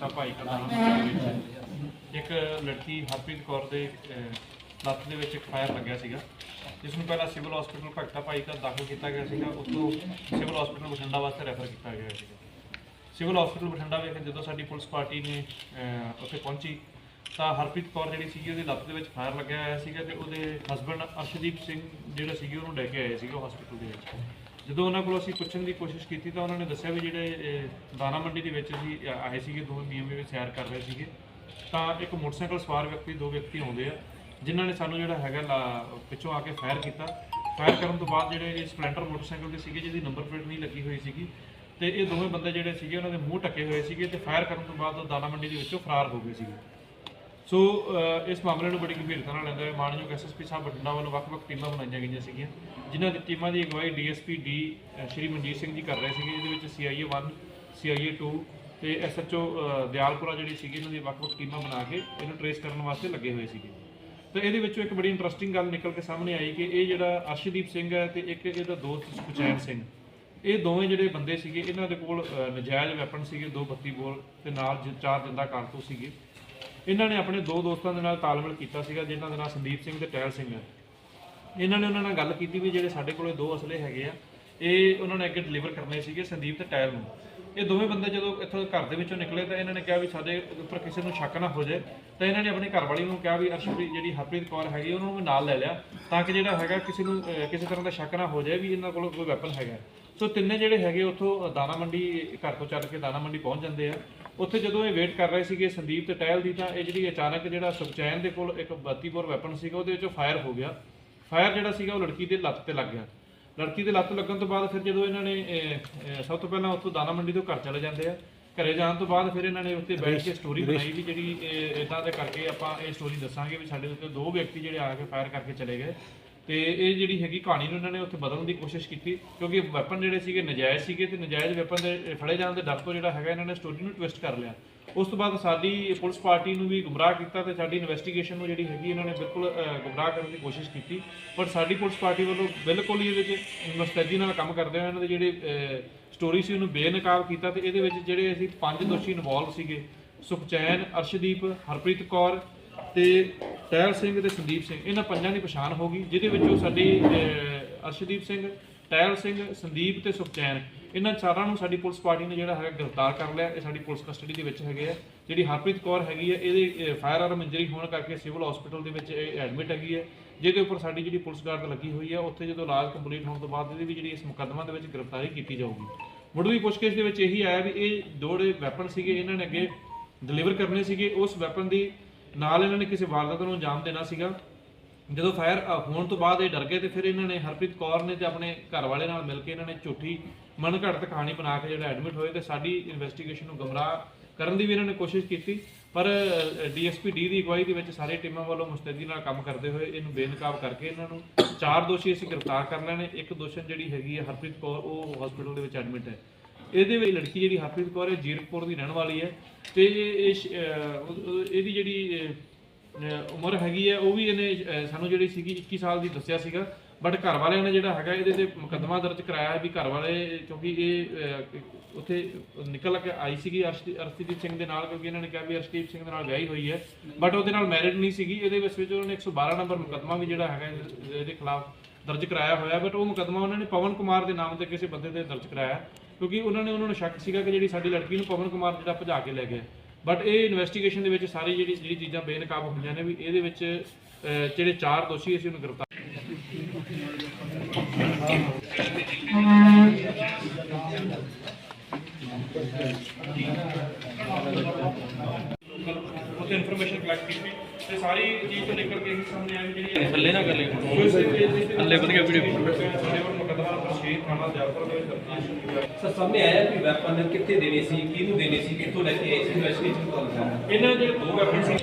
ਭਗਤਾ ਭਾਈ ਕਾ ਵਿੱਚ ਇੱਕ ਲੜਕੀ ਹਰਪ੍ਰੀਤ ਕੌਰ ਦੇ ਅਹ, ਲੱਤ ਦੇ ਵਿੱਚ ਇੱਕ ਫਾਇਰ ਲੱਗਿਆ ਸੀਗਾ। ਜਿਸ ਨੂੰ ਪਹਿਲਾਂ ਸਿਵਲ ਹਸਪੀਟਲ ਭਗਤਾ ਭਾਈ ਕਾ ਦਾਖਲ ਕੀਤਾ ਗਿਆ ਸੀਗਾ। ਉਸ ਸਿਵਲ ਹਸਪੀਟਲ ਬਠਿੰਡਾ ਵਾਸਤੇ ਰੈਫਰ ਕੀਤਾ ਗਿਆ ਸੀਗਾ। ਸਿਵਲ ਹਸਪੀਟਲ ਬਠਿੰਡਾ ਵਿਖੇ ਜਦੋਂ ਸਾਡੀ ਪੁਲਿਸ ਪਾਰਟੀ ਨੇ ਉੱਥੇ ਪਹੁੰਚੀ ਤਾਂ ਹਰਪ੍ਰੀਤ ਕੌਰ ਜਿਹੜੀ ਸੀਗੀ ਉਹਦੀ ਲੱਤ ਦੇ ਵਿੱਚ ਫਾਇਰ ਲੱਗਿਆ ਹੋਇਆ ਸੀਗਾ ਤੇ ਉਹਦੇ ਹਸਬੰਡ ਅਰਸ਼ਦੀਪ ਸਿੰਘ ਜਿਹੜਾ ਸੀਗੇ ਉਹਨੂੰ ਲੈ ਕੇ ਆਏ ਸੀਗੇ ਹਸਪੀਟਲ ਦੇ ਵਿੱਚ। ਜਦੋਂ ਉਹਨਾਂ ਕੋਲ ਅਸੀਂ ਪੁੱਛਣ ਦੀ ਕੋਸ਼ਿਸ਼ ਕੀਤੀ ਤਾਂ ਉਹਨਾਂ ਨੇ ਦੱਸਿਆ ਵੀ ਜਿਹੜੇ ਦਾਣਾ ਮੰਡੀ ਦੇ ਵਿੱਚ ਅਸੀਂ ਆਏ ਸੀਗੇ ਦੋਵੇਂ ਮੀਆਂ ਵਿੱਚ ਸੈਰ ਕਰ ਰਹੇ ਸੀਗੇ। ਤਾਂ ਇੱਕ ਮੋਟਰਸਾਈਕਲ ਸਵਾਰ ਵਿਅਕਤੀ, ਦੋ ਵਿਅਕਤੀ ਆਉਂਦੇ ਆ, ਜਿਨ੍ਹਾਂ ਨੇ ਸਾਨੂੰ ਜਿਹੜਾ ਹੈਗਾ ਲਾ- ਪਿੱਛੋਂ ਆ ਕੇ ਫਾਇਰ ਕੀਤਾ। ਫਾਇਰ ਕਰਨ ਤੋਂ ਬਾਅਦ ਜਿਹੜੇ ਸਪਲੈਂਡਰ ਮੋਟਰਸਾਈਕਲ ਦੇ ਸੀਗੇ, ਜਿਹਦੀ ਨੰਬਰ ਪਲੇਟ ਨਹੀਂ ਲੱਗੀ ਹੋਈ ਸੀਗੀ, ਤੇ ਇਹ ਦੋਵੇਂ ਬੰਦੇ ਜਿਹੜੇ ਸੀਗੇ, ਉਹਨਾਂ ਦੇ ਮੂੰਹ ਢੱਕੇ ਹੋਏ ਸੀਗੇ ਤੇ ਫਾਇਰ ਕਰਨ ਤੋਂ ਬਾਅਦ ਉਹ ਦਾਣਾ ਮੰਡੀ ਦੇ ਵਿੱਚੋਂ ਫਰਾਰ ਹੋ ਗਏ ਸੀਗੇ। ਸੋ ਇਸ ਮਾਮਲੇ ਨੂੰ ਬੜੀ ਗੰਭੀਰਤਾ ਨਾਲ ਲੈਂਦੇ ਹੋਏ ਮਾਨਯੋਗ ਐਸਐਸਪੀ ਸਾਹਿਬ ਬਠਿੰਡਾ ਵੱਲੋਂ ਵੱਖ-ਵੱਖ ਟੀਮਾਂ ਬਣਾਈਆਂ ਗਈਆਂ ਸੀਗੀਆਂ ਜਿਨ੍ਹਾਂ ਦੀ ਟੀਮਾਂ ਦੀ ਅਗਵਾਈ ਡੀਐਸਪੀ ਡੀ ਸ਼੍ਰੀ ਮਨਜੀਤ ਸਿੰਘ ਜੀ ਕਰ ਰਹੇ ਸੀਗੇ ਜਿਹਦੇ ਵਿੱਚ ਸੀਆਈਏ 1 ਸੀਆਈਏ 2 ਤੇ ਐਸਐਚਓ ਦਿਆਲਪੁਰਾ ਜਿਹੜੀ ਸੀਗੀ ਇਹਨਾਂ ਦੀ ਵੱਖ-ਵੱਖ ਟੀਮਾਂ ਬਣਾ ਕੇ ਇਹਨੂੰ ਟਰੇਸ ਕਰਨ ਵਾਸਤੇ ਲੱਗੇ ਹੋਏ ਸੀਗੇ। ਤੇ ਇਹਦੇ ਵਿੱਚੋਂ ਇੱਕ ਬੜੀ ਇੰਟਰਸਟਿੰਗ ਗੱਲ ਨਿਕਲ ਕੇ ਸਾਹਮਣੇ ਆਈ ਕਿ ਇਹ ਜਿਹੜਾ ਅਰਸ਼ਦੀਪ ਸਿੰਘ ਹੈ ਤੇ ਇੱਕ ਇਹਦਾ ਦੋਸਤ ਸੁਚੈਨ ਸਿੰਘ ਇਹ ਦੋਵੇਂ ਜਿਹੜੇ ਬੰਦੇ ਸੀਗੇ ਇਹਨਾਂ ਦੇ ਕੋਲ ਅ, ਨਜਾਇਜ਼ ਵੈਪਨ ਸੀਗੇ ਦੋ 32 ਬੋਲ ਤੇ ਨਾਲ ਜ- ਚਾਰ ਜਿੰਦਾ ਕਾਰਤੂਸ ਸੀਗੇ। ਇਹਨਾਂ ਨੇ ਆਪਣੇ ਦੋ ਦੋਸਤਾਂ ਦੇ ਨਾਲ ਤਾਲਮੇਲ ਕੀਤਾ ਸੀਗਾ, ਜਿਨ੍ਹਾਂ ਦਾ ਨਾਮ ਸੰਦੀਪ ਸਿੰਘ ਤੇ ਟੈਲ ਸਿੰਘ ਹੈ। ਇਹਨਾਂ ਨੇ ਉਹਨਾਂ ਨਾਲ ਗੱਲ ਕੀਤੀ ਵੀ ਜਿਹੜੇ ਸਾਡੇ ਕੋਲੇ ਦੋ ਅਸਲੇ ਹੈਗੇ ਆ, ਇਹ ਉਹਨਾਂ ਨੇ ਅੱਗੇ ਡਿਲੀਵਰ ਕਰਨੇ ਸੀਗੇ ਸੰਦੀਪ ਤੇ ਟਾਇਲ ਨੂੰ। ਇਹ ਦੋਵੇਂ ਬੰਦੇ ਜਦੋਂ ਇੱਥੋਂ ਘਰ ਦੇ ਵਿੱਚੋਂ ਨਿਕਲੇ ਤਾਂ ਇਹਨਾਂ ਨੇ ਕਿਹਾ ਵੀ ਸਾਡੇ ਉੱਪਰ ਕਿਸੇ ਨੂੰ ਸ਼ੱਕ ਨਾ ਹੋ ਜਾਏ। ਤਾਂ ਇਹਨਾਂ ਨੇ ਆਪਣੀ ਘਰਵਾਲੀ ਨੂੰ ਕਿਹਾ ਵੀ ਅਰਸ਼ਪ੍ਰੀਤ ਜਿਹੜੀ ਹਰਪ੍ਰੀਤ ਕੌਰ ਹੈਗੀ, ਉਹਨਾਂ ਨੂੰ ਵੀ ਨਾਲ ਲੈ ਲਿਆ, ਤਾਂ ਕਿ ਜਿਹੜਾ ਹੈਗਾ ਕਿਸੇ ਨੂੰ ਕਿਸੇ ਤਰ੍ਹਾਂ ਦਾ ਸ਼ੱਕ ਨਾ ਹੋ ਜਾਏ ਵੀ ਇਹਨਾਂ ਕੋਲ ਕੋਈ ਵੈਪਨ ਹੈਗਾ। ਸੋ ਤਿੰਨੇ ਜਿਹੜੇ ਹੈਗੇ ਉੱਥੋਂ ਦਾਣਾ ਮੰਡੀ ਘਰ ਤੋਂ ਚੱਲ ਕੇ ਦਾਣਾ ਮੰਡੀ ਪਹੁੰਚ ਜਾਂਦੇ ਆ। ਉੱਥੇ ਜਦੋਂ ਇਹ ਵੇਟ ਕਰ ਰਹੇ ਸੀਗੇ ਸੰਦੀਪ ਤੇ ਟਹਿਲ ਦੀ ਤਾਂ ਇਹ ਜਿਹੜੀ ਅਚਾਨਕ ਜਿਹੜਾ ਸੁਖਚੈਨ ਦੇ ਕੋਲ ਇੱਕ 32 ਬੋਰ ਵੈਪਨ ਸੀਗਾ ਉਹਦੇ ਵਿੱਚੋਂ ਫਾਇਰ ਹੋ ਗਿਆ। ਫਾਇਰ ਜਿਹੜਾ ਸੀਗਾ ਉਹ ਲੜਕੀ ਦੇ ਲੱਤ ਤੇ ਲੱਗ ਗਿਆ। ਲੜਕੀ ਦੇ ਲੱਤ ਲੱਗਣ ਤੋਂ ਬਾਅਦ ਫਿਰ ਜਦੋਂ ਇਹਨਾਂ ਨੇ ਸਭ ਤੋਂ ਪਹਿਲਾਂ ਉੱਥੋਂ ਦਾਣਾ ਮੰਡੀ ਤੋਂ ਘਰ ਚਲੇ ਜਾਂਦੇ ਆ। ਘਰੇ ਜਾਣ ਤੋਂ ਬਾਅਦ ਫਿਰ ਇਹਨਾਂ ਨੇ ਉੱਤੇ ਬੈਠ ਕੇ ਸਟੋਰੀ ਬਣਾਈ ਵੀ ਜਿਹੜੀ ਇਦਾਂ ਦੇ ਕਰਕੇ ਆਪਾਂ ਇਹ ਸਟੋਰੀ ਦੱਸਾਂਗੇ ਵੀ ਸਾਡੇ ਉੱਤੇ ਦੋ ਵਿਅਕਤੀ ਜਿਹੜੇ ਆ ਕੇ ਫਾਇਰ ਕਰਕੇ ਚਲੇ ਗਏ। ਤੇ ਇਹ ਜਿਹੜੀ ਹੈਗੀ ਕਹਾਣੀ ਨੂੰ ਇਹਨਾਂ ਨੇ ਉੱਥੇ ਬਦਲਣ ਦੀ ਕੋਸ਼ਿਸ਼ ਕੀਤੀ, ਕਿਉਂਕਿ ਵੈਪਨ ਜਿਹੜੇ ਸੀਗੇ ਨਜਾਇਜ਼ ਸੀਗੇ ਤੇ ਨਜਾਇਜ਼ ਵੈਪਨ ਦੇ ਫੜੇ ਜਾਣ ਦੇ ਡਰ ਤੋਂ ਜਿਹੜਾ ਹੈਗਾ ਇਹਨਾਂ ਨੇ ਸਟੋਰੀ ਨੂੰ ਟਵਿਸਟ ਕਰ ਲਿਆ। ਉਸ ਤੋਂ ਬਾਅਦ ਸਾਡੀ ਪੁਲਿਸ ਪਾਰਟੀ ਨੂੰ ਵੀ ਗੁੰਮਰਾਹ ਕੀਤਾ ਤੇ ਸਾਡੀ ਇਨਵੈਸਟੀਗੇਸ਼ਨ ਨੂੰ ਜਿਹੜੀ ਹੈਗੀ ਇਹਨਾਂ ਨੇ ਬਿਲਕੁਲ ਗੁੰਮਰਾਹ ਕਰਨ ਦੀ ਕੋਸ਼ਿਸ਼ ਕੀਤੀ। ਪਰ ਸਾਡੀ ਪੁਲਿਸ ਪਾਰਟੀ ਵੱਲੋਂ ਬਿਲਕੁਲ ਹੀ ਇਹਦੇ ਵਿੱਚ ਮੁਸਤੈਦੀ ਨਾਲ ਕੰਮ ਕਰਦੇ ਹੋਏ ਇਹਨਾਂ ਦੇ ਜਿਹੜੇ ਸਟੋਰੀ ਸੀ ਉਹਨੂੰ ਬੇਨਕਾਬ ਕੀਤਾ ਤੇ ਇਹਦੇ ਵਿੱਚ ਜਿਹੜੇ ਅਸੀਂ ਪੰਜ ਦੋਸ਼ੀ ਇਨਵੋਲਵ ਸੀਗੇ, ਸੁਖਚੈਨ, ਅਰਸ਼ਦੀਪ, ਹਰਪ੍ਰੀਤ ਕੌਰ ਤੇ ਟਹਿਲ ਸਿੰਘ ਤੇ ਸੰਦੀਪ ਸਿੰਘ, ਇਹਨਾਂ ਪੰਜਾਂ ਦੀ ਪਛਾਣ ਹੋ ਗਈ, ਜਿਹਦੇ ਵਿੱਚੋਂ ਸਾਡੀ ਅਰਸ਼ਦੀਪ ਸਿੰਘ ਟਹਿਲ ਸਿੰਘ, ਸੰਦੀਪ ਤੇ ਸੁਖਚੈਨ। ਇਹਨਾਂ ਚਾਰਾਂ ਨੂੰ ਸਾਡੀ ਪੁਲਿਸ ਪਾਰਟੀ ਨੇ ਜਿਹੜਾ ਹੈਗਾ ਗ੍ਰਿਫਤਾਰ ਕਰ ਲਿਆ, ਇਹ ਸਾਡੀ ਪੁਲਿਸ ਕਸਟਡੀ ਦੇ ਵਿੱਚ ਹੈਗੇ ਆ। ਜਿਹੜੀ ਹਰਪ੍ਰੀਤ ਕੌਰ ਹੈਗੀ ਹੈ ਇਹਦੇ ਫਾਇਰ ਆਰਮ ਇੰਜਰੀ ਹੋਣ ਕਰਕੇ ਸਿਵਲ ਹਸਪੀਟਲ ਦੇ ਵਿੱਚ ਇਹ ਐਡਮਿਟ ਹੈਗੀ ਹੈ ਜਿਹਦੇ ਉੱਪਰ ਸਾਡੀ ਜਿਹੜੀ ਪੁਲਿਸ ਗਾਰਡ ਲੱਗੀ ਹੋਈ ਹੈ ਉੱਥੇ ਜਦੋਂ ਇਲਾਜ ਕੰਪਲੀਟ ਹੋਣ ਤੋਂ ਬਾਅਦ ਇਹਦੀ ਵੀ ਜਿਹੜੀ ਇਸ ਮੁਕੱਦਮਾ ਦੇ ਵਿੱਚ ਗ੍ਰਿਫਤਾਰੀ ਕੀਤੀ ਜਾਊਗੀ। ਮੁੱਢਲੀ ਪੁੱਛਗਿੱਛ ਦੇ ਵਿੱਚ ਇਹੀ ਆਇਆ ਵੀ ਇਹ ਦੋ ਜਿਹੜੇ ਵੈਪਨ ਸੀਗੇ, ਇਹਨਾਂ ਨੇ ਅੱਗੇ ਡਿਲੀਵਰ ਕਰਨੇ ਸੀਗੇ, ਉਸ ਵੈਪਨ ਦੀ ਨਾਲ ਇਹਨਾਂ ਨੇ ਕਿਸੇ ਵਾਰਦਾਤ ਨੂੰ ਅੰਜਾਮ ਦੇਣਾ ਸੀਗਾ। ਜਦੋਂ ਫਾਇਰ ਹੋਣ ਤੋਂ ਬਾਅਦ ਇਹ ਡਰ ਗਏ ਤੇ ਫਿਰ ਇਹਨਾਂ ਨੇ ਹਰਪ੍ਰੀਤ ਕੌਰ ਨੇ ਤੇ ਆਪਣੇ ਘਰ ਵਾਲੇ ਨਾਲ ਮਿਲ ਕੇ ਇਹਨਾਂ ਨੇ ਝੂਠੀ ਮਨਘੜਤ ਕਹਾਣੀ ਬਣਾ ਕੇ ਜਿਹੜਾ ਐਡਮਿਟ ਹੋਏ ਤੇ ਸਾਡੀ ਇਨਵੈਸਟੀਗੇਸ਼ਨ ਨੂੰ ਗਮਰਾਹ ਕਰਨ ਦੀ ਵੀ ਇਹਨਾਂ ਨੇ ਕੋਸ਼ਿਸ਼ ਕੀਤੀ। ਪਰ ਡੀਐਸਪੀ ਡੀ ਦੀ ਅਗਵਾਈ ਦੇ ਵਿੱਚ ਸਾਰੇ ਟੀਮਾਂ ਵੱਲੋਂ ਮੁਸਤੈਦੀ ਨਾਲ ਕੰਮ ਕਰਦੇ ਹੋਏ ਇਹਨੂੰ ਬੇਨਕਾਬ ਕਰਕੇ ਇਹਨਾਂ ਨੂੰ ਚਾਰ ਦੋਸ਼ੀ ਅਸੀਂ ਗ੍ਰਿਫਤਾਰ ਕਰ ਲੈਣੇ ਇੱਕ ਦੋਸ਼ਣ ਜਿਹੜੀ ਹੈਗੀ ਹੈ ਹਰਪ੍ਰੀਤ ਕੌਰ, ਉਹ ਹਸਪੀਟਲ ਦੇ ਵਿੱਚ ਐਡਮਿਟ ਹੈ। ਇਹਦੇ ਵਿੱਚ ਲੜਕੀ ਜਿਹੜੀ ਹਰਪ੍ਰੀਤ ਕੌਰ ਹੈ, ਜੀਰਕਪੁਰ ਦੀ ਰਹਿਣ ਵਾਲੀ ਹੈ। ਤੇ ਇਹ ਸ਼- ਅਹ ਉਹ- ਉਹ- ਇਹਦੀ ਜਿਹੜੀ ਅਹ, ਉਮਰ ਹੈਗੀ ਹੈ ਉਹ ਵੀ ਇਹਨੇ ਅਹ, ਸਾਨੂੰ ਜਿਹੜੀ ਸੀਗੀ 21 ਸਾਲ ਦੀ ਦੱਸਿਆ ਸੀਗਾ। ਬਟ ਘਰ ਵਾਲਿਆਂ ਨੇ ਜਿਹੜਾ ਹੈਗਾ ਇਹਦੇ ਤੇ ਮੁਕੱਦਮਾ ਦਰਜ ਕਰਾਇਆ ਹੈ ਵੀ ਘਰ ਵਾਲੇ ਕਿਉਂਕਿ ਇਹ ਅਹ, ਉੱਥੇ ਨਿਕਲ ਕੇ ਆਈ ਸੀਗੀ ਅਰਸ਼ਦੀ- ਅਰਸ਼ਦੀਪ ਸਿੰਘ ਦੇ ਨਾਲ ਕਿਉਂਕਿ ਇਹਨਾਂ ਨੇ ਕਿਹਾ ਵੀ ਅਰਸ਼ਦੀਪ ਸਿੰਘ ਦੇ ਨਾਲ ਵਿਆਹੀ ਹੋਈ ਹੈ। ਬਟ ਉਹਦੇ ਨਾਲ ਮੈਰਿਡ ਨਹੀਂ ਸੀਗੀ। ਇਹਦੇ ਵਿੱਚ ਵਿੱਚ ਉਹਨਾਂ ਨੇ 112 ਨੰਬਰ ਮੁਕੱਦਮਾ ਵੀ ਜਿਹੜਾ ਹੈਗਾ ਇਹਦੇ ਇਹਦੇ ਖਿਲਾਫ ਦਰਜ ਕਰਾਇਆ ਹੋਇਆ। ਬਟ ਉਹ ਮੁਕੱਦਮਾ ਉਹਨਾਂ ਨੇ ਪਵਨ ਕੁਮਾਰ ਦੇ ਨਾਮ ਤੇ ਕਿਸੇ ਬੰਦੇ ਤੇ ਦਰਜ ਕਰਾਇਆ। ਕਿਉਂਕਿ ਉਹਨਾਂ ਨੇ ਉਹਨਾਂ ਨੂੰ ਸ਼ੱਕ ਸੀਗਾ ਕਿ ਜਿਹੜੀ ਸਾਡੀ ਲੜਕੀ ਨੂੰ ਪਵਨ ਕੁਮਾਰ ਜਿਹੜਾ ਭਜਾ ਕੇ ਲੈ ਗਿਆ। ਬਟ ਇਹ ਇਨਵੈਸਟੀਗੇਸ਼ਨ ਦੇ ਵਿੱਚ ਸਾਰੀ ਜਿਹੜੀ ਜਿਹੜੀ ਚੀਜ਼ਾਂ ਬੇਨਕਾਬ ਹੋਈਆਂ ਨੇ ਵੀ ਇਹਦੇ ਵਿੱਚ ਅਹ, ਜਿਹੜੇ ਚਾਰ ਦੋਸ਼ੀ ਅਸੀਂ ਉਹਨੂੰ ਗ੍ਰਿਫਤਾਰ ਉੱਥੇ ਇਨਫੋਰਮੇਸ਼ਨ ਕਲੈਕਟ ਕੀਤੀ ਤੇ ਸਾਰੀ ਚੀਜ਼ ਤੋਂ ਨਿਕਲ ਕੇ ਇਹ ਸਾਹਮਣੇ ਆਇਆ ਵੀ ਜਿਹੜੀ ਥੱਲੇ ਨਾ ਕਰ ਲਈ ਥੱਲੇ ਵਧੀਆ ਵੀਡੀਓ ਸਾਡੇ ਕੋਲ ਮੁਕੱਦਮਾ ਨੰਬਰ 6 ਥਾਣਾ ਜਲਪੁਰ ਦੇ ਵਿੱਚ ਦਰਜ ਹੈ। ਸਰ ਸਾਹਮਣੇ ਆਇਆ ਕਿ ਵੈਪਨ ਕਿੱਥੇ ਦੇਣੇ ਸੀ ਕਿਹਨੂੰ ਦੇਣੇ ਸੀ ਕਿੱਥੋਂ ਲੈ ਕੇ ਆਏ ਸੀ ਇਨਵੈਸਟੀਗੇਸ਼ਨ ਤੋਂ ਲੱਗਾ ਇਹਨਾਂ ਜਿਹੜੇ ਦੋ ਵੈਪਨ ਸੀ।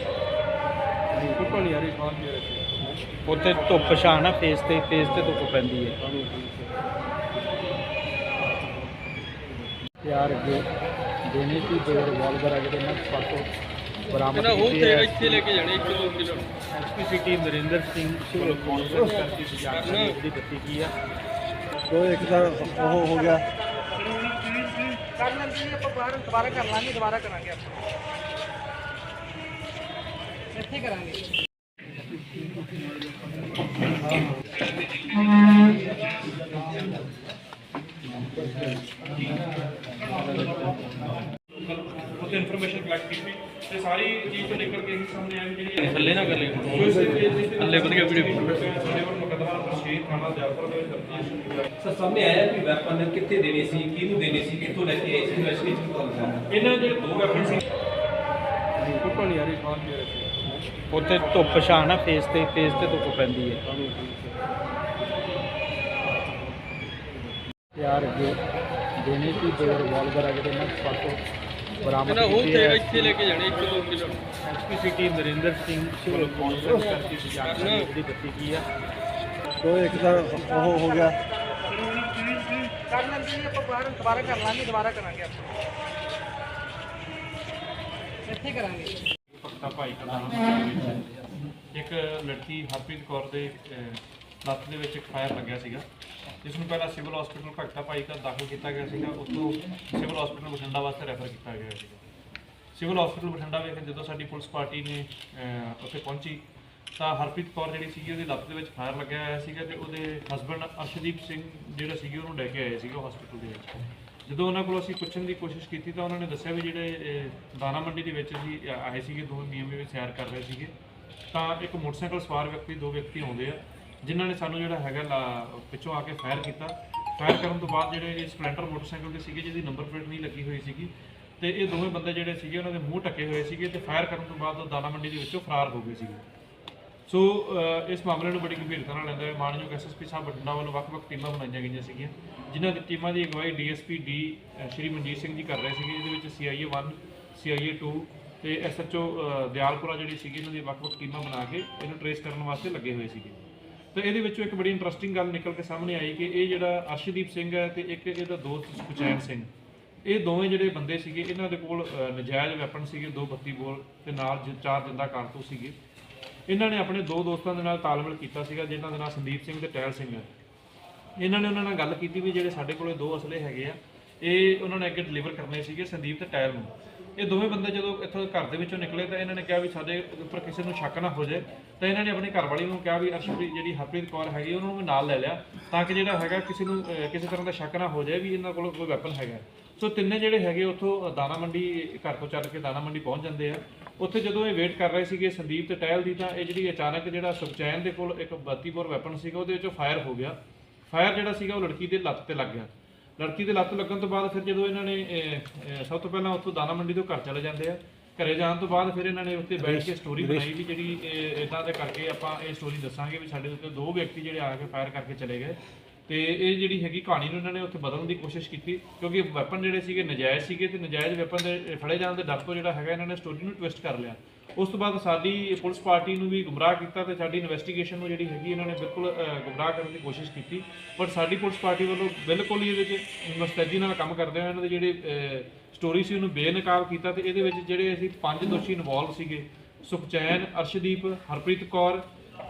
ਉੱਥੇ ਧੁੱਪ ਛਾਂ ਨਾ ਫੇਸ ਤੇ ਫੇਸ ਤੇ ਧੁੱਪ ਪੈਂਦੀ ਹੈ। ਤਿਆਰ ਅੱਗੇ ਦੇਣੇ ਸੀ ਦੋ ਰਿਵਾਲਵਰ ਆ ਜਿਹੜੇ ਨਾ ਪਾਸੋਂ ਬਰਾਮਦ ਕੀਤੇ ਆ। ਇੱਥੇ ਲੈ ਕੇ ਜਾਣੇ 1 2 kilo. SP city Narinder Singh ਵੱਲੋਂ ਕਾਨਫਰੰਸ ਕਰਕੇ ਜਾਣਕਾਰੀ ਦੀ ਦਿੱਤੀ ਗਈ ਆ। ਉਹ ਇੱਕ ਤਾਂ ਉਹ ਹੋ ਗਿਆ। ਕਰ ਲੈਂਦੇ ਜੀ ਆਪਾਂ ਬਾਹਰ ਦੁਬਾਰਾ ਕਰ ਲਾਂਗੇ ਦੁਬਾਰਾ ਕਰਾਂਗੇ ਆਪਾਂ ਇੱਥੇ ਕਰਾਂਗੇ ਉੱਥੇ ਇਨਫੋਰਮੇਸ਼ਨ ਕਲੈਕਟ ਕੀਤੀ ਤੇ ਸਾਰੀ ਚੀਜ਼ ਤੋਂ ਨਿਕਲ ਕੇ ਇਹ ਸਾਹਮਣੇ ਆਇਆ ਵੀ ਜਿਹੜੀ ਥੱਲੇ ਨਾ ਕਰ ਲਈ ਥੱਲੇ ਵਧੀਆ ਵੀਡੀਓ ਸਾਡੇ ਵੱਲ ਮੁਕੱਦਮਾ ਨੰਬਰ 6 ਥਾਣਾ ਜੈਪੁਰ ਦੇ ਵਿੱਚ ਦਰਜ ਹੈ ਸਰ ਸਾਹਮਣੇ ਆਇਆ ਕਿ ਵੈਪਨ ਕਿੱਥੇ ਦੇਣੇ ਸੀ ਕਿਹਨੂੰ ਦੇਣੇ ਸੀ ਕਿੱਥੋਂ ਲੈ ਕੇ ਆਏ ਸੀ ਇਨਵੈਸਟੀਗੇਸ਼ਨ ਕਰ ਰਹੇ ਹਾਂ ਇਹਨਾਂ ਦੇ ਦੋ ਵੈਪਨ ਸੀ। ਉੱਥੇ ਧੁੱਪ ਛਾਂ ਨਾ ਫੇਸ ਤੇ ਫੇਸ ਤੇ ਧੁੱਪ ਪੈਂਦੀ ਹੈ। ਯਾਰ ਅੱਗੇ ਦੇਣੇ ਸੀ ਦੋ ਰਿਵਾਲਵਰ ਆ ਜਿਹੜੇ ਨਾ ਪਾਸੋਂ ਬਰਾਮਦ ਕੀਤੇ ਆ। ਇੱਥੇ ਲੈ ਕੇ ਜਾਣੇ 1 2 kilo SP city Narinder Singh civil council ਕਰਕੇ ਜਾਂਚ ਦੀ ਬੱਤੀ ਕੀ ਆ। ਸੋ ਇੱਕ ਤਾਂ ਉਹ ਹੋ ਗਿਆ। ਕਰ ਦੁਬਾਰਾ ਕਰਾਂਗੇ ਆਪਾਂ। ਇੱਥੇ ਕਰਾਂਗੇ। ਭਗਤਾ ਭਾਈ ਕਲਾ ਇੱਕ ਲੜਕੀ ਹਰਪ੍ਰੀਤ ਕੌਰ ਦੇ ਲੱਤ ਦੇ ਵਿੱਚ ਇੱਕ ਫਾਇਰ ਲੱਗਿਆ ਸੀਗਾ। ਜਿਸ ਨੂੰ ਪਹਿਲਾਂ ਸਿਵਲ ਹਸਪੀਟਲ ਭਗਤਾ ਭਾਈ ਦਾਖਲ ਕੀਤਾ ਗਿਆ ਸੀਗਾ। ਉਸ ਸਿਵਲ ਹਸਪੀਟਲ ਬਠਿੰਡਾ ਵਾਸਤੇ ਰੈਫਰ ਕੀਤਾ ਗਿਆ ਸੀਗਾ। ਸਿਵਲ ਹਸਪੀਟਲ ਬਠਿੰਡਾ ਵਿਖੇ ਜਦੋਂ ਸਾਡੀ ਪੁਲਿਸ ਪਾਰਟੀ ਨੇ ਉੱਥੇ ਪਹੁੰਚੀ ਤਾਂ ਹਰਪ੍ਰੀਤ ਕੌਰ ਜਿਹੜੀ ਸੀਗੀ ਉਹਦੀ ਲੱਤ ਦੇ ਵਿੱਚ ਫਾਇਰ ਲੱਗਿਆ ਹੋਇਆ ਸੀਗਾ ਤੇ ਉਹਦੇ ਹਸਬੰਡ ਅਰਸ਼ਦੀਪ ਸਿੰਘ ਜਿਹੜਾ ਸੀਗੇ ਉਹਨੂੰ ਲੈ ਕੇ ਆਏ ਸੀਗੇ ਹਸਪੀਟਲ ਦੇ ਵਿੱਚ। ਜਦੋਂ ਉਹਨਾਂ ਕੋਲ ਅਸੀਂ ਪੁੱਛਣ ਦੀ ਕੋਸ਼ਿਸ਼ ਕੀਤੀ ਤਾਂ ਉਹਨਾਂ ਨੇ ਦੱਸਿਆ ਵੀ ਜਿਹੜੇ ਦਾਣਾ ਮੰਡੀ ਦੇ ਵਿੱਚ ਅਸੀਂ ਆਏ ਸੀਗੇ, ਦੋ ਨਿਯਮੇ ਵਿੱਚ ਸੈਰ ਕਰ ਰਹੇ ਸੀਗੇ। ਤਾਂ ਇੱਕ ਮੋਟਰਸਾਈਕਲ ਸਵਾਰ ਵਿਅਕਤੀ, ਦੋ ਵਿਅਕਤੀ ਆਉਂਦੇ ਆ, ਜਿਨ੍ਹਾਂ ਨੇ ਸਾਨੂੰ ਜਿਹੜਾ ਹੈਗਾ ਲਾ- ਪਿੱਛੋਂ ਆ ਕੇ ਫਾਇਰ ਕੀਤਾ। ਫਾਇਰ ਕਰਨ ਤੋਂ ਬਾਅਦ ਜਿਹੜੇ ਇਹ ਸਪਲੈਂਡਰ ਮੋਟਰਸਾਈਕਲ ਦੇ ਸੀਗੇ, ਜਿਹਦੀ ਨੰਬਰ ਪਲੇਟ ਨਹੀਂ ਲੱਗੀ ਹੋਈ ਸੀਗੀ, ਤੇ ਇਹ ਦੋਵੇਂ ਬੰਦੇ ਜਿਹੜੇ ਸੀਗੇ, ਉਹਨਾਂ ਦੇ ਮੂੰਹ ਢੱਕੇ ਹੋਏ ਸੀਗੇ ਤੇ ਫਾਇਰ ਕਰਨ ਤੋਂ ਬਾਅਦ ਉਹ ਦਾਣਾ ਮੰਡੀ ਦੇ ਵਿੱਚੋਂ ਫਰਾਰ ਹੋ ਗਏ ਸੀਗੇ। ਸੋ ਇਸ ਮਾਮਲੇ ਨੂੰ ਬੜੀ ਗੰਭੀਰਤਾ ਨਾਲ ਲੈਂਦੇ ਹੋਏ ਮਾਨਯੋਗ ਐਸਐਸਪੀ ਸਾਹਿਬ ਬਠਿੰਡਾ ਵੱਲੋਂ ਵੱਖ-ਵੱਖ ਟੀਮਾਂ ਬਣਾਈਆਂ ਗਈਆਂ ਸੀਗੀਆਂ, ਜਿਨ੍ਹਾਂ ਦੀ ਟੀਮਾਂ ਦੀ ਅਗਵਾਈ ਡੀਐਸਪੀ ਡੀ ਸ਼੍ਰੀ ਮਨਜੀਤ ਸਿੰਘ ਜੀ ਕਰ ਰਹੇ ਸੀਗੇ, ਜਿਹਦੇ ਵਿੱਚ ਸੀਆਈਏ 1 ਸੀਆਈਏ 2 ਤੇ ਐਸਐਚਓ ਦਿਆਲਪੁਰਾ ਜਿਹੜੀ ਸੀਗੀ, ਇਹਨਾਂ ਦੀ ਵੱਖ-ਵੱਖ ਟੀਮਾਂ ਬਣਾ ਕੇ ਇਹਨੂੰ ਟਰੇਸ ਕਰਨ ਵਾਸਤੇ ਲੱਗੇ ਹੋਏ ਸੀਗੇ। ਤੇ ਇਹਦੇ ਵਿੱਚੋਂ ਇੱਕ ਬੜੀ ਇੰਟਰਸਟਿੰਗ ਗੱਲ ਨਿਕਲ ਕੇ ਸਾਹਮਣੇ ਆਈ ਕਿ ਇਹ ਜਿਹੜਾ ਅਰਸ਼ਦੀਪ ਸਿੰਘ ਹੈ ਤੇ ਇੱਕ ਇਹਦਾ ਦੋਸਤ ਸੁਚੈਨ ਸਿੰਘ, ਇਹ ਦੋਵੇਂ ਜਿਹੜੇ ਬੰਦੇ ਸੀਗੇ, ਇਹਨਾਂ ਦੇ ਕੋਲ ਨਜਾਇਜ਼ ਵੈਪਨ ਸੀਗੇ, ਦੋ 32 ਬੋਲ ਤੇ ਨਾਲ ਜ- ਚਾਰ ਜਿੰਦਾ ਕਾਰਤੂਸ ਸੀਗੇ। ਇਹਨਾਂ ਨੇ ਆਪਣੇ ਦੋ ਦੋਸਤਾਂ ਦੇ ਨਾਲ ਤਾਲਮੇਲ ਕੀਤਾ ਸੀਗਾ, ਜਿਨ੍ਹਾਂ ਦੇ ਨਾਂ ਸੰਦੀਪ ਸਿੰਘ ਤੇ ਟਹਿਲ ਸਿੰਘ ਹੈ। ਇਹਨਾਂ ਨੇ ਉਹਨਾਂ ਨਾਲ ਗੱਲ ਕੀਤੀ ਵੀ ਜਿਹੜੇ ਸਾਡੇ ਕੋਲੇ ਦੋ ਅਸਲੇ ਹੈਗੇ ਆ, ਇਹ ਉਹਨਾਂ ਨੇ ਅੱਗੇ ਡਿਲੀਵਰ ਕਰਨੇ ਸੀਗੇ ਸੰਦੀਪ ਤੇ ਟਾਇਲ ਨੂੰ। ਇਹ ਦੋਵੇਂ ਬੰਦੇ ਜਦੋਂ ਇੱਥੋਂ ਘਰ ਦੇ ਵਿੱਚੋਂ ਨਿਕਲੇ ਤਾਂ ਇਹਨਾਂ ਨੇ ਕਿਹਾ ਵੀ ਸਾਡੇ ਉੱਪਰ ਕਿਸੇ ਨੂੰ ਸ਼ੱਕ ਨਾ ਹੋ ਜਾਏ। ਤਾਂ ਇਹਨਾਂ ਨੇ ਆਪਣੀ ਘਰਵਾਲੀ ਨੂੰ ਕਿਹਾ ਵੀ ਅਰਸ਼ਪ੍ਰੀਤ, ਜਿਹੜੀ ਹਰਪ੍ਰੀਤ ਕੌਰ ਹੈਗੀ, ਉਹਨਾਂ ਨੂੰ ਵੀ ਨਾਲ ਲੈ ਲਿਆ, ਤਾਂ ਕਿ ਜਿਹੜਾ ਹੈਗਾ ਕਿਸੇ ਨੂੰ ਕਿਸੇ ਤਰ੍ਹਾਂ ਦਾ ਸ਼ੱਕ ਨਾ ਹੋ ਜਾਏ ਵੀ ਇਹਨਾਂ ਕੋਲ ਕੋਈ ਵੈਪਨ ਹੈਗਾ। ਸੋ ਤਿੰਨੇ ਜਿਹੜੇ ਹੈਗੇ ਉੱਥੋਂ ਦਾਣਾ ਮੰਡੀ ਘਰ ਤੋਂ ਚੱਲ ਕੇ ਦਾਣਾ ਮੰਡੀ ਪਹੁੰਚ ਜਾਂਦੇ ਆ। ਉੱਥੇ ਜਦੋਂ ਇਹ ਵੇਟ ਕਰ ਰਹੇ ਸੀਗੇ ਸੰਦੀਪ ਤੇ ਟਹਿਲ ਦੀ ਤਾਂ ਇਹ ਜਿਹੜੀ ਅਚਾਨਕ ਜਿਹੜਾ ਸੁਖਚੈਨ ਦੇ ਕੋਲ ਇੱਕ 32 ਬੋਰ ਵੈਪਨ ਸੀਗਾ ਉਹਦੇ ਵਿੱਚੋਂ ਫਾਇਰ ਹੋ ਗਿਆ। ਫਾਇਰ ਜਿਹੜਾ ਸੀਗਾ ਉਹ ਲੜਕੀ ਦੇ ਲੱਤ ਤੇ ਲੱਗ ਗਿਆ। ਲੜਕੀ ਦੇ ਲੱਤ ਲੱਗਣ ਤੋਂ ਬਾਅਦ ਫਿਰ ਜਦੋਂ ਇਹਨਾਂ ਨੇ ਸਭ ਤੋਂ ਪਹਿਲਾਂ ਉੱਥੋਂ ਦਾਣਾ ਮੰਡੀ ਤੋਂ ਘਰ ਚਲੇ ਜਾਂਦੇ ਆ। ਘਰੇ ਜਾਣ ਤੋਂ ਬਾਅਦ ਫਿਰ ਇਹਨਾਂ ਨੇ ਉੱਤੇ ਬੈਠ ਕੇ ਸਟੋਰੀ ਬਣਾਈ ਵੀ ਜਿਹੜੀ ਇਦਾਂ ਦੇ ਕਰਕੇ ਆਪਾਂ ਇਹ ਸਟੋਰੀ ਦੱਸਾਂਗੇ ਵੀ ਸਾਡੇ ਉੱਤੇ ਦੋ ਵਿਅਕਤੀ ਜਿਹੜੇ ਆ ਕੇ ਫਾਇਰ ਕਰਕੇ ਚਲੇ ਗਏ। ਤੇ ਇਹ ਜਿਹੜੀ ਹੈਗੀ ਕਹਾਣੀ ਨੂੰ ਇਹਨਾਂ ਨੇ ਉੱਥੇ ਬਦਲਣ ਦੀ ਕੋਸ਼ਿਸ਼ ਕੀਤੀ, ਕਿਉਂਕਿ ਵੈਪਨ ਜਿਹੜੇ ਸੀਗੇ ਨਜਾਇਜ਼ ਸੀਗੇ ਤੇ ਨਜਾਇਜ਼ ਵੈਪਨ ਦੇ ਫੜੇ ਜਾਣ ਦੇ ਡਰ ਤੋਂ ਜਿਹੜਾ ਹੈਗਾ ਇਹਨਾਂ ਨੇ ਸਟੋਰੀ ਨੂੰ ਟਵਿਸਟ ਕਰ ਲਿਆ। ਉਸ ਤੋਂ ਬਾਅਦ ਸਾਡੀ ਪੁਲਿਸ ਪਾਰਟੀ ਨੂੰ ਵੀ ਗੁੰਮਰਾਹ ਕੀਤਾ ਤੇ ਸਾਡੀ ਇਨਵੈਸਟੀਗੇਸ਼ਨ ਨੂੰ ਜਿਹੜੀ ਹੈਗੀ ਇਹਨਾਂ ਨੇ ਬਿਲਕੁਲ ਗੁੰਮਰਾਹ ਕਰਨ ਦੀ ਕੋਸ਼ਿਸ਼ ਕੀਤੀ। ਪਰ ਸਾਡੀ ਪੁਲਿਸ ਪਾਰਟੀ ਵੱਲੋਂ ਬਿਲਕੁਲ ਹੀ ਇਹਦੇ 'ਚ ਮੁਸਤੈਦੀ ਨਾਲ ਕੰਮ ਕਰਦੇ ਹੋਏ ਇਹਨਾਂ ਦੇ ਜਿਹੜੇ ਸਟੋਰੀ ਸੀ ਉਹਨੂੰ ਬੇਨਕਾਬ ਕੀਤਾ ਤੇ ਇਹਦੇ ਵਿੱਚ ਜਿਹੜੇ ਅਸੀਂ ਪੰਜ ਦੋਸ਼ੀ ਇਨਵੋਲਵ ਸੀਗੇ, ਸੁਖਚੈਨ, ਅਰਸ਼ਦੀਪ, ਹਰਪ੍ਰੀਤ ਕੌਰ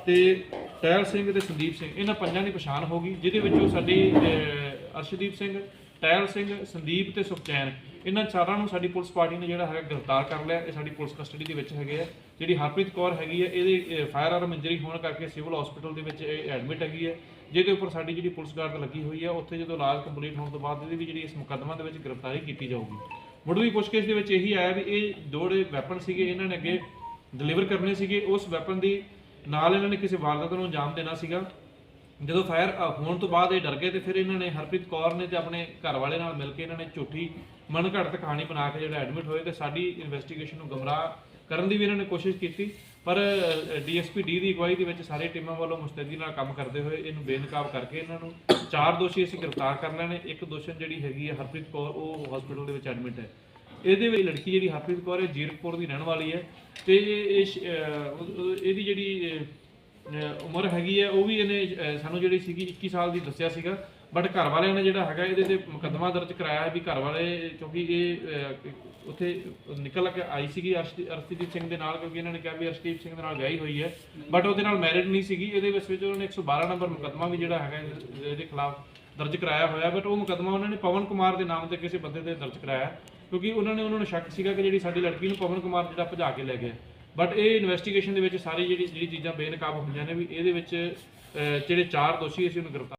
ਤੇ ਟਹਿਲ ਸਿੰਘ ਤੇ ਸੰਦੀਪ ਸਿੰਘ ਇਹਨਾਂ ਪੰਜਾਂ ਦੀ ਪਛਾਣ ਹੋ ਗਈ ਜਿਹਦੇ ਵਿੱਚੋਂ ਸਾਡੀ ਅਹ, ਅਰਸ਼ਦੀਪ ਸਿੰਘ ਟਹਿਲ ਸਿੰਘ ਸੰਦੀਪ ਤੇ ਸੁਖਚੈਨ। ਇਹਨਾਂ ਚਾਰਾਂ ਨੂੰ ਸਾਡੀ ਪੁਲਿਸ ਪਾਰਟੀ ਨੇ ਜਿਹੜਾ ਹੈਗਾ ਗ੍ਰਿਫਤਾਰ ਕਰ ਲਿਆ ਇਹ ਸਾਡੀ ਪੁਲਿਸ ਕਸਟਡੀ ਦੇ ਵਿੱਚ ਹੈਗੇ ਆ। ਜਿਹੜੀ ਹਰਪ੍ਰੀਤ ਕੌਰ ਹੈਗੀ ਹੈ ਇਹਦੇ ਫਾਇਰ ਆਰਮ ਇੰਜਰੀ ਹੋਣ ਕਰਕੇ ਸਿਵਲ ਹਸਪੀਟਲ ਦੇ ਵਿੱਚ ਇਹ ਐਡਮਿਟ ਹੈਗੀ ਹੈ ਜਿਹਦੇ ਉੱਪਰ ਸਾਡੀ ਜਿਹੜੀ ਪੁਲਿਸ ਗਾਰਡ ਲੱਗੀ ਹੋਈ ਹੈ ਉੱਥੇ ਜਦੋਂ ਇਲਾਜ ਕੰਪਲੀਟ ਹੋਣ ਤੋਂ ਬਾਅਦ ਇਹਦੀ ਵੀ ਜਿਹੜੀ ਇਸ ਮੁਕੱਦਮਾ ਦੇ ਵਿੱਚ ਗ੍ਰਿਫਤਾਰੀ ਕੀਤੀ ਜਾਊਗੀ। ਮੁੱਢਲੀ ਪੁੱਛਗਿੱਛ ਦੇ ਵਿੱਚ ਇਹੀ ਆਇਆ ਵੀ ਇਹ ਦੋ ਜਿਹੜੇ ਵੈਪਨ ਸੀਗੇ ਇਹਨਾਂ ਨੇ ਅੱਗੇ ਡਿਲੀਵਰ ਕਰਨੇ ਸੀਗੇ ਉਸ ਵੈਪਨ ਦੀ ਨਾਲ ਇਹਨਾਂ ਨੇ ਕਿਸੇ ਵਾਰਦਾਤ ਨੂੰ ਅੰਜਾਮ ਦੇਣਾ ਸੀਗਾ। ਜਦੋਂ ਫਾਇਰ ਹੋਣ ਤੋਂ ਬਾਅਦ ਇਹ ਡਰ ਗਏ ਤੇ ਫਿਰ ਇਹਨਾਂ ਨੇ ਹਰਪ੍ਰੀਤ ਕੌਰ ਨੇ ਤੇ ਆਪਣੇ ਘਰ ਵਾਲੇ ਨਾਲ ਮਿਲ ਕੇ ਇਹਨਾਂ ਨੇ ਝੂਠੀ ਮਨਘੜਤ ਕਹਾਣੀ ਬਣਾ ਕੇ ਜਿਹੜਾ ਐਡਮਿਟ ਹੋਏ ਤੇ ਸਾਡੀ ਇਨਵੈਸਟੀਗੇਸ਼ਨ ਨੂੰ ਗਮਰਾਹ ਕਰਨ ਦੀ ਵੀ ਇਹਨਾਂ ਨੇ ਕੋਸ਼ਿਸ਼ ਕੀਤੀ। ਪਰ ਡੀਐਸਪੀ ਡੀ ਦੀ ਅਗਵਾਈ ਦੇ ਵਿੱਚ ਸਾਰੇ ਟੀਮਾਂ ਵੱਲੋਂ ਮੁਸਤੈਦੀ ਨਾਲ ਕੰਮ ਕਰਦੇ ਹੋਏ ਇਹਨੂੰ ਬੇਨਕਾਬ ਕਰਕੇ ਇਹਨਾਂ ਨੂੰ ਚਾਰ ਦੋਸ਼ੀ ਅਸੀਂ ਗ੍ਰਿਫਤਾਰ ਕਰ ਲਏ ਨੇ। ਇੱਕ ਦੋਸ਼ੀ ਜਿਹੜੀ ਹੈਗੀ ਹੈ ਹਰਪ੍ਰੀਤ ਕੌਰ, ਉਹ ਹਸਪੀਟਲ ਦੇ ਵਿੱਚ ਐਡਮਿਟ ਹੈ। ਇਹਦੇ ਵਿੱਚ ਲੜਕੀ ਜਿਹੜੀ ਹਰਪ੍ਰੀਤ ਕੌਰ ਹੈ, ਜੀਰਕਪੁਰ ਦੀ ਰਹਿਣ ਵਾਲੀ ਹੈ। ਤੇ ਇਹ ਇਹਦੀ ਜਿਹੜੀ ਉਮਰ ਹੈਗੀ ਹੈ, ਉਹ ਵੀ ਇਹਨੇ ਸਾਨੂੰ ਜਿਹੜੀ ਸੀਗੀ 21 ਸਾਲ ਦੀ ਦੱਸਿਆ ਸੀਗਾ। ਬਟ ਘਰ ਵਾਲਿਆਂ ਨੇ ਜਿਹੜਾ ਹੈਗਾ, ਇਹਦੇ ਤੇ ਮੁਕੱਦਮਾ ਦਰਜ ਕਰਾਇਆ ਹੈ ਵੀ ਘਰ ਵਾਲੇ, ਕਿਉਂਕਿ ਇਹ ਉੱਥੇ ਨਿਕਲ ਕੇ ਆਈ ਸੀਗੀ ਅਰਸ਼- ਅਰਸ਼ਦੀਪ ਸਿੰਘ ਦੇ ਨਾਲ, ਕਿਉਂਕਿ ਇਹਨਾਂ ਨੇ ਕਿਹਾ ਵੀ ਅਰਸ਼ਦੀਪ ਸਿੰਘ ਦੇ ਨਾਲ ਵਿਆਹੀ ਹੋਈ ਹੈ। ਬਟ ਉਹਦੇ ਨਾਲ ਮੈਰਿਡ ਨਹੀਂ ਸੀਗੀ। ਇਹਦੇ ਵਿੱਚ ਵਿੱਚ ਉਹਨਾਂ ਨੇ 112 ਨੰਬਰ ਮੁਕੱਦਮਾ ਵੀ ਜਿਹੜਾ ਹੈਗਾ, ਇਹਦੇ- ਇਹਦੇ ਖਿਲਾਫ ਦਰਜ ਕਰਾਇਆ ਹੋਇਆ ਬਟ ਉਹ ਮੁਕੱਦਮਾ ਉਹਨਾਂ ਨੇ ਪਵਨ ਕੁਮਾਰ ਦੇ ਨਾਮ ਤੇ ਕਿਸੇ ਬੰਦੇ ਤੇ ਦਰਜ ਕਰਾਇਆ ਕਿਉਂਕਿ ਉਹਨਾਂ ਨੇ ਉਹਨਾਂ ਨੂੰ ਸ਼ੱਕ ਸੀਗਾ ਕਿ ਜਿਹੜੀ ਸਾਡੀ ਲੜਕੀ ਨੂੰ ਪਵਨ ਕੁਮਾਰ ਜਿਹੜਾ ਭਜਾ ਕੇ ਲੈ ਗਿਆ। ਬਟ ਇਹ ਇਨਵੈਸਟੀਗੇਸ਼ਨ ਦੇ ਵਿੱਚ ਸਾਰੀ ਜਿਹੜੀ ਜਿਹੜੀ ਚੀਜ਼ਾਂ ਬੇਨਕਾਬ ਹੋਈਆਂ ਨੇ ਵੀ ਇਹਦੇ ਵਿੱਚ ਅਹ, ਜਿਹੜੇ ਚਾਰ ਦੋਸ਼ੀ ਅਸੀਂ ਉਹਨੂੰ ਗ੍ਰਿਫਤਾਰ